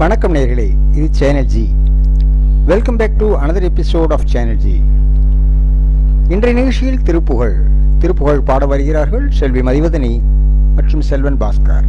வணக்கம் நேர்களே இது channel G. Welcome back to another episode of channel G. இன்றைய நிகழ்ச்சியில் திருப்புகழ். திருப்புகழ் பாட வருகிறார்கள் செல்வி மதிவதனி மற்றும் செல்வன் பாஸ்கர்.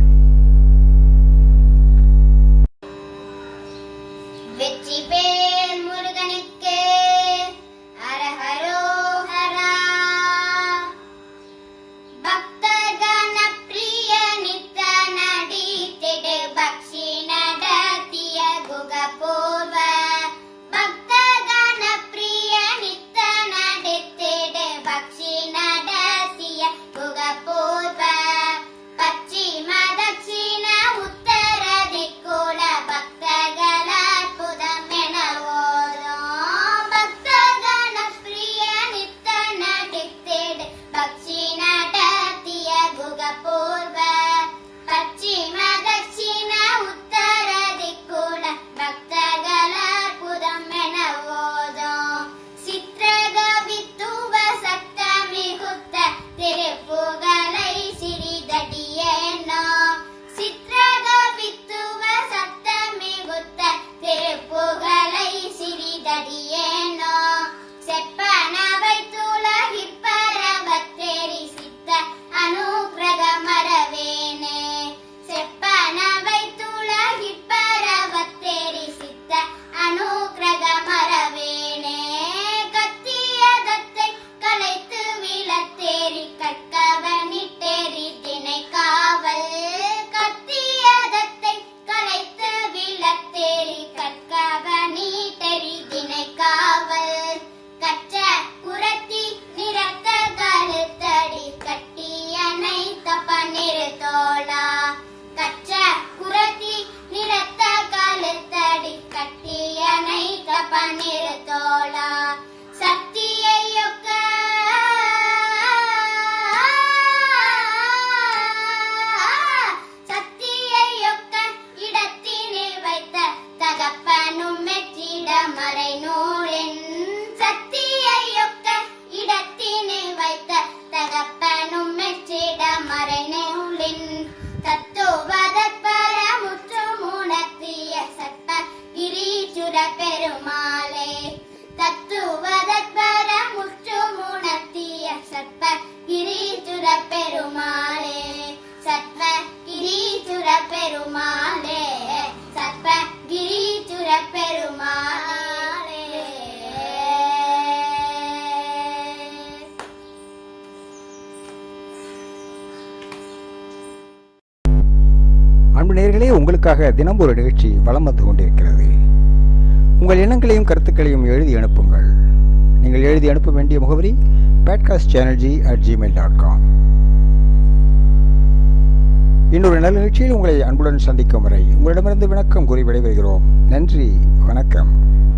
papá. அன்பு நேர்களே உங்களுக்காக தினம் ஒரு நிகழ்ச்சி வளம் வந்து கொண்டிருக்கிறது. உங்கள் எண்ணங்களையும் கருத்துக்களையும் எழுதி அனுப்புங்கள். நீங்கள் எழுதி அனுப்ப வேண்டிய முகவரி podcast channel G at Gmail dot com இன்னொரு நல்ல நிகழ்ச்சியில் உங்களை அன்புடன் சந்திக்கும் வரை உங்களிடமிருந்து வணக்கம் கூறி விடைபெறுகிறோம். நன்றி வணக்கம்.